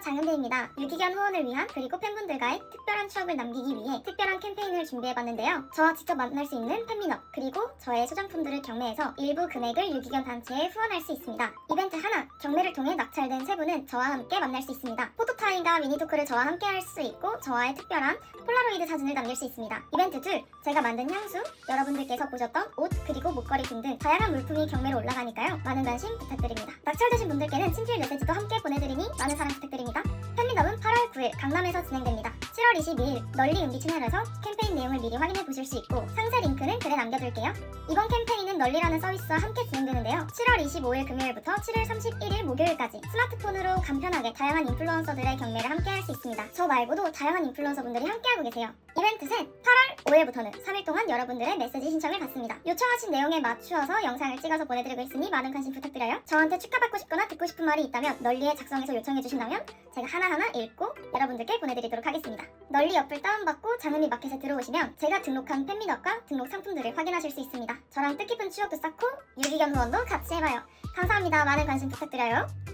장은배입니다. 유기견 후원을 위한 그리고 팬분들과의 특별한 추억을 남기기 위해 특별한 캠페인을 준비해봤는데요. 저와 직접 만날 수 있는 팬미업 그리고 저의 소장품들을 경매해서 일부 금액을 유기견 단체에 후원할 수 있습니다. 이벤트 하나, 경매를 통해 낙찰된 세 분은 저와 함께 만날 수 있습니다. 포토타임과 미니토크를 저와 함께 할 수 있고 저와의 특별한 폴라로이드 사진을 남길 수 있습니다. 이벤트 둘, 제가 만든 향수, 여러분들께서 보셨던 옷 그리고 목걸이 등등 다양한 물품이 경매로 올라가니까요. 많은 관심 부탁드립니다. 낙찰되신 분들께는 친필 메시지도 함께 보내드리니 많은 사랑 부탁드립니다. 팬미덤은 8월 9일 강남에서 진행됩니다. 7월 22일 널리 은비 채널에서 캠페인 내용을 미리 확인해 보실 수 있고 상세 링크는 글에 남겨둘게요. 이번 캠페인은 널리라는 서비스와 함께 진행되는데요. 7월 25일 금요일부터 7월 31일 목요일까지 스마트폰으로 간편하게 다양한 인플루언서들의 경매를 함께 할 수 있습니다. 저 말고도 다양한 인플루언서분들이 함께하고 계세요. 이벤트 셋 8월 5일부터는 3일 동안 여러분들의 메시지 신청을 받습니다. 요청하신 내용에 맞추어서 영상을 찍어서 보내드리고 있으니 많은 관심 부탁드려요. 저한테 축하받고 싶거나 듣고 싶은 말이 있다면 널리에 작성해서 요청해 주신다면 제가 하나하나 읽고 여러분들께 보내드리도록 하겠습니다. 널리 어플 다운받고 장은미 마켓에 들어오시면 제가 등록한 팬미덕과 등록 상품들을 확인하실 수 있습니다. 저랑 뜻깊은 추억도 쌓고 유기견 후원도 같이 해봐요. 감사합니다. 많은 관심 부탁드려요.